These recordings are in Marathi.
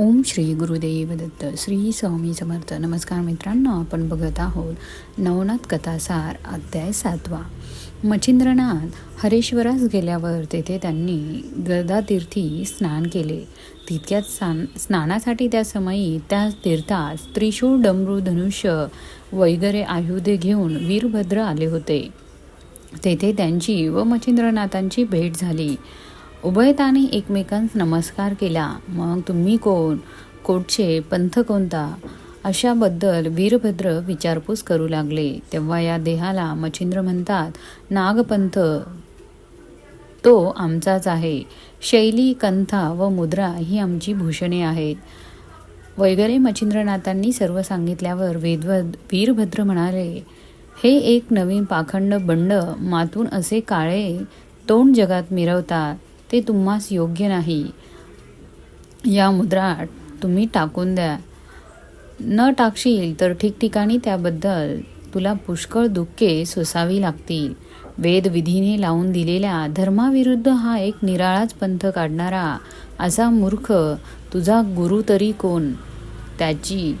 ओम श्री गुरुदेव दत्त श्री स्वामी समर्थ. नमस्कार मित्रांनो आपण बघत आहोत नवनाथ कथासार अध्याय सातवा. मच्छिंद्रनाथ हरेश्वरास गेल्यावर तेथे त्यांनी गदातीर्थी स्नान केले. तितक्यात स्नान स्नानासाठी त्या समयी त्या तीर्थास त्रिशूळ डमरू धनुष्य वगैरे आयुधे घेऊन वीरभद्र आले होते. तेथे त्यांची व मच्छिंद्रनाथांची भेट झाली. उभयताने एकमेकांस नमस्कार केला. मग तुम्ही कोण? कोटचे पंथ कोणता? अशाबद्दल वीरभद्र विचारपूस करू लागले. तेव्हा या देहाला मच्छिंद्र म्हणतात नागपंथ तो आमचाच आहे. शैली कंथा व मुद्रा ही आमची भूषणे आहेत. वगैरे मच्छिंद्रनाथांनी सर्व सांगितल्यावर वेदवद वीरभद्र म्हणाले हे एक नवीन पाखंड बंड मातून असे काळे तोंड जगात मिरवतात. ते तुम्हास योग्य नाही. या मुद्रा तुम्ही टाकून द्या. न टाकशील तर ठिकठिकाणी त्याबद्दल तुला पुष्कळ दुःखे सोसावी लागतील. वेदविधीने लावून दिलेल्या धर्माविरुद्ध हा एक निराळाच पंथ काढणारा असा मूर्ख तुझा गुरु तरी कोण? त्याची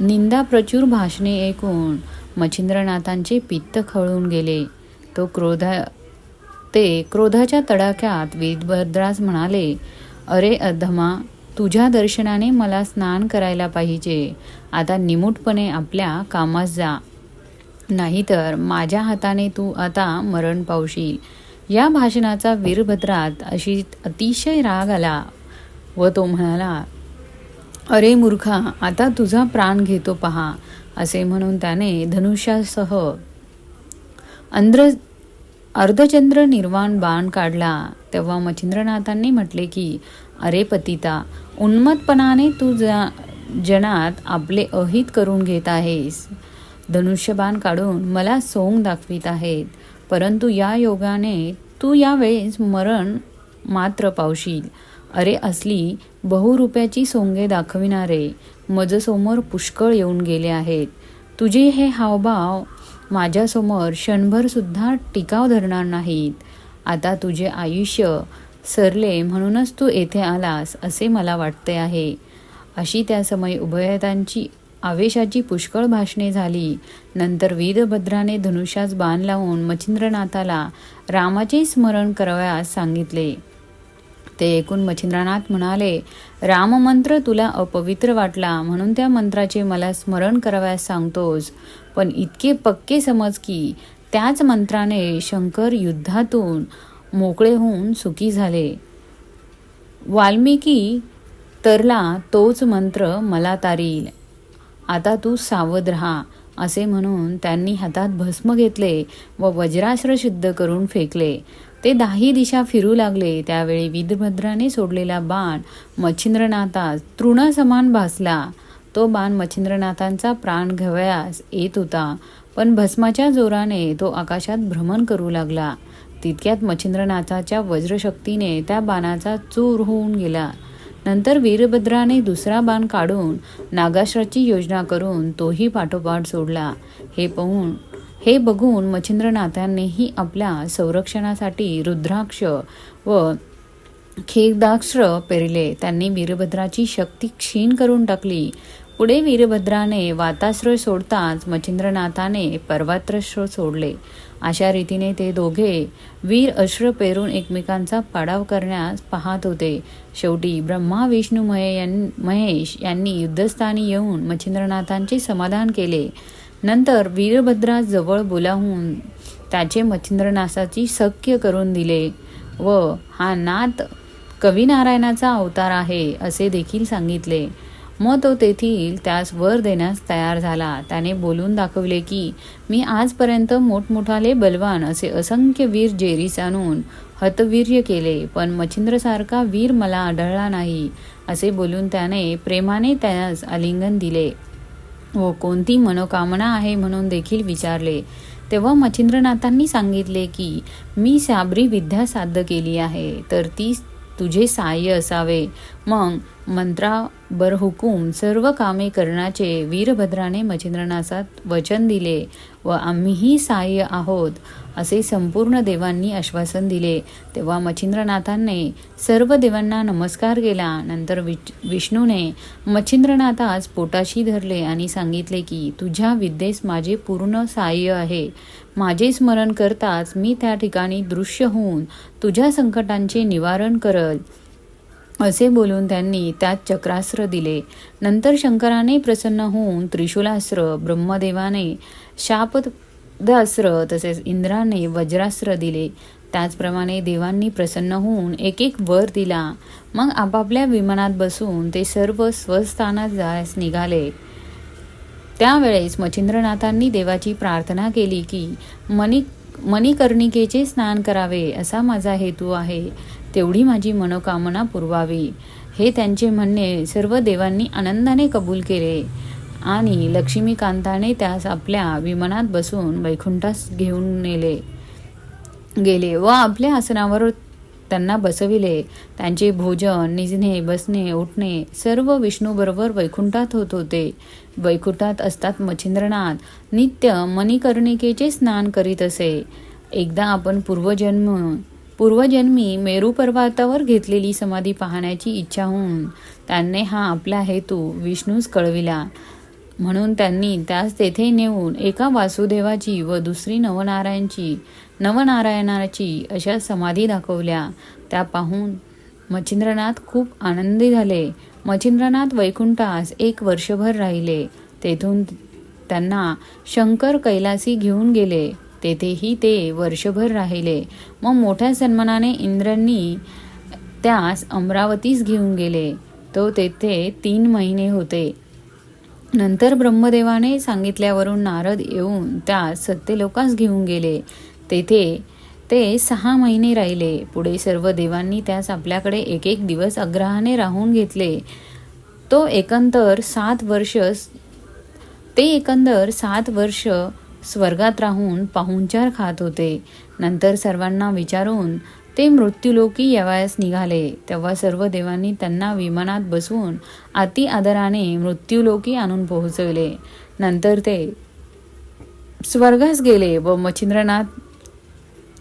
निंदा प्रचूर भाषणे ऐकून मच्छिंद्रनाथांचे पित्त खळून गेले. तो क्रोधा ते क्रोधाच्या तडाख्यात वीरभद्रास म्हणाले अरे अधमा तुझ्या दर्शनाने मला स्नान करायला पाहिजे. आता निमूटपणे आपल्या कामास जा. नाहीतर माझ्या हाताने तू आता मरण पावशील या भाषणाचा वीरभद्रात अशी अतिशय राग आला व तो म्हणाला अरे मूर्खा आता तुझा प्राण घेतो पहा असे म्हणून त्याने धनुष्यासह अंध्र अर्धचंद्र निर्वाण बाण काढला तेव्हा मच्छिंद्रनाथांनी म्हटले की अरे पतिता उन्मत्पणाने तू जा जनात आपले अहित करून घेत आहेस. धनुष्यबाण काढून मला सोंग दाखवित आहेत. परंतु या योगाने तू यावेळेस मरण मात्र पावशील. अरे असली बहुरुप्याची सोंगे दाखविणारे मजसमोर पुष्कळ येऊन गेले आहेत. तुझे हे हावभाव माझ्यासमोर क्षणभरसुद्धा टिकाव धरणार नाहीत. आता तुझे आयुष्य सरले म्हणूनच तू येथे आलास असे मला वाटते आहे. अशी त्या समय उभयतांची आवेशाची पुष्कळ भाषणे झाली. नंतर वीरभद्राने धनुष्यास बाण लावून मच्छिंद्रनाथाला रामाचे स्मरण करावयास सांगितले. ते ऐकून मच्छिंद्रनाथ म्हणाले राममंत्र तुला अपवित्र वाटला म्हणून त्या मंत्राचे मला स्मरण करावयास सांगतोस. पण इतके पक्के समज की त्याच मंत्राने शंकर युद्धातून मोकळे होऊन सुखी झाले. वाल्मिकी तरला तोच मंत्र मला तारील. आता तू सावध राहा असे म्हणून त्यांनी हातात भस्म घेतले व वज्राश्र सिद्ध करून फेकले. ते दाही दिशा फिरू लागले. त्यावेळी वीरभद्राने सोडलेला बाण मच्छिंद्रनाथास तृणसमान भासला. तो बाण मच्छिंद्रनाथांचा प्राण घ्यावयास येत होता. पण भस्माच्या जोराने तो आकाशात भ्रमण करू लागला. तितक्यात मच्छिंद्रनाथाच्या वज्रशक्तीने त्या बाणाचा चूर होऊन गेला. नंतर वीरभद्राने दुसरा बाण काढून नागाश्राची योजना करून तोही पाठोपाठ सोडला. हे पाहून हे बघून मच्छिंद्रनाथांनीही आपल्या संरक्षणासाठी रुद्राक्ष व खेदाक्ष पेरले. त्यांनी वीरभद्राची शक्ती क्षीण करून टाकली. पुढे वीरभद्राने वाताश्रय सोडताच मच्छिंद्रनाथाने पर्वात्रस्त्र सोडले. अशा रीतीने ते दोघे वीर अश्र पेरून एकमेकांचा पाडाव करण्यास पाहत होते. शेवटी ब्रह्मा विष्णू महे महेश यांनी युद्धस्थानी येऊन मच्छिंद्रनाथांचे समाधान केले. नंतर वीरभद्राजवळ बोलावून त्याचे मच्छिंद्रनाथाची सख्य करून दिले. व हा नाथ कविनारायणाचा अवतार आहे असे देखील सांगितले. मग तो तेथील त्यास वर देण्यास तयार झाला. त्याने बोलून दाखवले की मी आजपर्यंत मोठमोठाले बलवान असे असंख्य वीर जेरीस आणून हतवीर्य केले पण मच्छिंद्रसारखा वीर मला आढळला नाही असे बोलून त्याने प्रेमाने त्यास आलिंगन दिले. व कोणती मनोकामना आहे म्हणून देखील विचारले. तेव्हा मच्छिंद्रनाथांनी सांगितले की मी साबरी विद्या साध्य केली आहे तर ती तुझे सहाय्य असावे. मग मंत्राबर हुकूम सर्व कामे करण्याचे वीरभद्राने मच्छिंद्रनाथात वचन दिले व आम्हीही सहाय्य आहोत. असे संपूर्ण देवांनी आश्वासन दिले. तेव्हा मच्छिंद्रनाथांनी सर्व देवांना नमस्कार केला. नंतर विच विष्णूने मच्छिंद्रनाथास पोटाशी धरले आणि सांगितले की तुझ्या विद्येस माझे पूर्ण सहाय्य आहे. माझे स्मरण करताच मी त्या ठिकाणी दृश्य होऊन तुझ्या संकटांचे निवारण करल. असे बोलून त्यांनी त्यात चक्रास्त्र दिले. नंतर शंकराने प्रसन्न होऊन त्रिशूलास्त्र ब्रह्मदेवाने शापदास्त्र तसेच इंद्राने वज्रास्त्र दिले. त्याचप्रमाणे देवांनी प्रसन्न होऊन एक एक वर दिला. मग आपापल्या विमानात बसून ते सर्व स्वस्थानात जायस निघाले. त्यावेळेस मच्छिंद्रनाथांनी देवाची प्रार्थना केली की मणी मणिकर्णिकेचे स्नान करावे असा माझा हेतू आहे. तेवढी माझी मनोकामना पुरवावी. हे त्यांचे म्हणणे सर्व देवांनी आनंदाने कबूल केले. आणि लक्ष्मीकांताने त्यास आपल्या विमानात बसून वैकुंठास घेऊन नेले. गेले व आपल्या आसनावर त्यांना बसविले. त्यांचे भोजन निजणे बसणे उठणे सर्व विष्णूबरोबर वैकुंठात होत होते. वैकुंठात असतात मच्छिंद्रनाथ. नित्य मणिकर्णिकेचे स्नान करीत असे. एकदा आपण पूर्वजन्म पूर्वजन्मी मेरू पर्वतावर घेतलेली समाधी पाहण्याची इच्छा होऊन त्यांनी हा आपला हेतू विष्णूस कळविला. म्हणून त्यांनी त्यास तेथे नेऊन एका वासुदेवाची व दुसरी नवनारायणची नवनारायणाची अशा समाधी दाखवल्या. त्या पाहून मच्छिंद्रनाथ खूप आनंदी झाले. मच्छिंद्रनाथ वैकुंठास एक वर्षभर राहिले. तेथून त्यांना शंकर कैलासी घेऊन गेले. तेथेही ते वर्षभर राहिले. मग मोठ्या सन्मानाने इंद्रांनी त्यास अमरावतीस घेऊन गेले. तो तेथे तीन महिने होते. नंतर ब्रह्मदेवाने सांगितल्यावरून नारद येऊन त्यास सत्यलोकास घेऊन गेले. तेथे ते सहा महिने राहिले. पुढे सर्व देवांनी त्यास आपल्याकडे एक एक दिवस अग्रहाने राहून घेतले. तो एकंदर सात वर्ष ते एकंदर सात वर्ष स्वर्गात राहून पाहुणचार खात होते. नंतर सर्वांना विचारून ते मृत्यूलोकी यवायस निघाले. तेव्हा सर्व देवांनी त्यांना विमानात बसवून अति आदराने मृत्यूलोकी आणून पोहोचवले. नंतर ते स्वर्गास गेले व मच्छिंद्रनाथ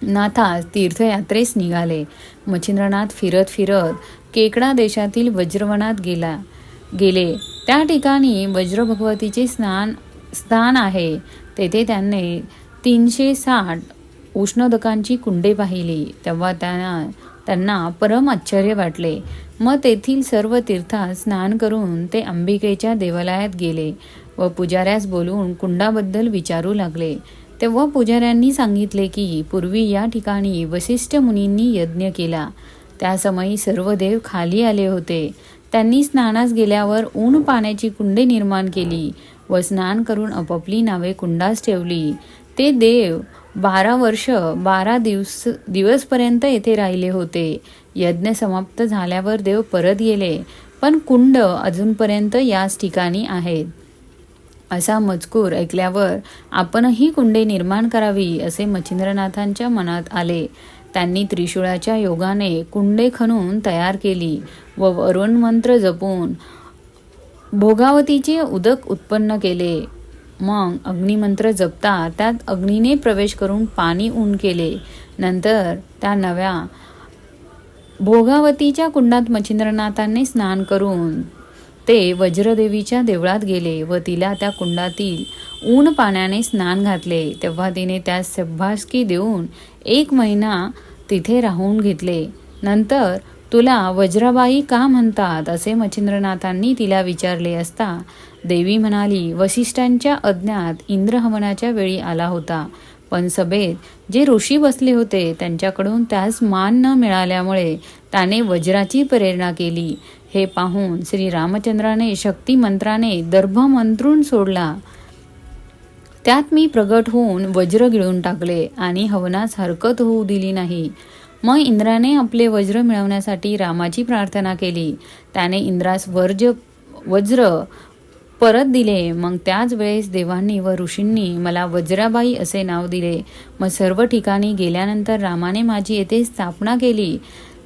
नाथास तीर्थयात्रेस निघाले. मच्छिंद्रनाथ फिरत फिरत केकडा देशातील वज्रवनात गेला गेले. त्या ठिकाणी वज्र भगवतीचे स्नान स्थान आहे. तेथे त्यांनी तीनशे साठ उष्णोदकांची कुंडे पाहिली. तेव्हा त्यांना त्यांना परम आश्चर्य वाटले. मग तेथील सर्व तीर्थात स्नान करून ते अंबिकेच्या देवालयात गेले व पुजाऱ्यास बोलून कुंडाबद्दल विचारू लागले. तेव्हा पुजाऱ्यांनी सांगितले की पूर्वी या ठिकाणी वसिष्ठ मुनींनी यज्ञ केला. त्या समयी सर्व देव खाली आले होते. त्यांनी स्नानास गेल्यावर ऊन पाण्याची कुंडे निर्माण केली व स्नान करून आपापली नावे कुंडास ठेवली. ते देव बारा वर्ष बारा दिवस दिवसपर्यंत येथे राहिले होते. यज्ञ समाप्त झाल्यावर देव परत गेले पण कुंड अजूनपर्यंत याच ठिकाणी आहेत. असा मजकूर ऐकल्यावर आपणही कुंडे निर्माण करावी असे मच्छिंद्रनाथांच्या मनात आले. त्यांनी त्रिशूळाच्या योगाने कुंडे खणून तयार केली व वरुण मंत्र जपून भोगावतीचे उदक उत्पन्न केले. मग अग्निमंत्र जपता त्यात अग्नीने प्रवेश करून पाणी ऊन केले. नंतर त्या नव्या भोगावतीच्या कुंडात मच्छिंद्रनाथांनी स्नान करून ते वज्रदेवीच्या देवळात गेले व तिला त्या कुंडातील ऊन पाण्याने स्नान घातले. तेव्हा तिने त्यास सभासकी देऊन एक महिना तिथे राहून घेतले. नंतर तुला वज्राबाई का म्हणतात? असे मच्छिंद्रनाथांनी तिला विचारले असता देवी म्हणाली वसिष्ठांच्या अज्ञात इंद्रहवनाच्या वेळी आला होता. पण सभेत जे ऋषी बसले होते त्यांच्याकडून त्यास मान न मिळाल्यामुळे त्याने वज्राची प्रेरणा केली. हे पाहून श्री रामचंद्राने शक्ती मंत्राने दर्भ मंत्रून सोडला. त्यात मी प्रगट होऊन वज्र गिळून टाकले आणि हवनास हरकत होऊ दिली नाही. मग इंद्राने आपले वज्र मिळवण्यासाठी रामाची प्रार्थना केली. त्याने इंद्रास वर्ज वज्र परत दिले. मग त्याच वेळेस देवांनी व ऋषींनी मला वज्राबाई असे नाव दिले. मग सर्व ठिकाणी गेल्यानंतर रामाने माझी येथे स्थापना केली.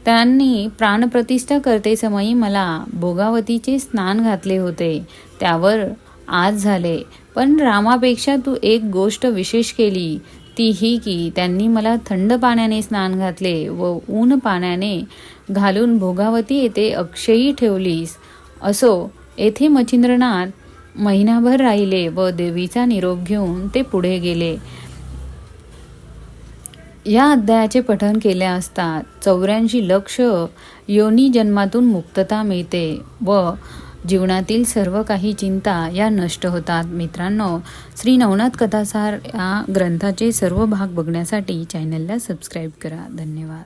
त्यांनी प्राणप्रतिष्ठा करते समयी मला भोगावतीचे स्नान घातले होते. त्यावर आज झाले. पण रामापेक्षा तू एक गोष्ट विशेष केली. ती ही की त्यांनी मला थंड पाण्याने स्नान घातले व ऊन पाण्याने घालून भोगावती येथे अक्षयी ठेवलीस. असो येथे मच्छिंद्रनाथ महिनाभर राहिले व देवीचा निरोप घेऊन ते पुढे गेले. या अध्यायाचे पठन केले असता चौऱ्याऐंशी लक्ष योनी जन्मातून मुक्तता मिळते व जीवनातील सर्व काही चिंता या नष्ट होतात. मित्रांनो श्री नवनाथ कथासार या ग्रंथाचे सर्व भाग बघण्यासाठी चॅनलला सबस्क्राईब करा. धन्यवाद.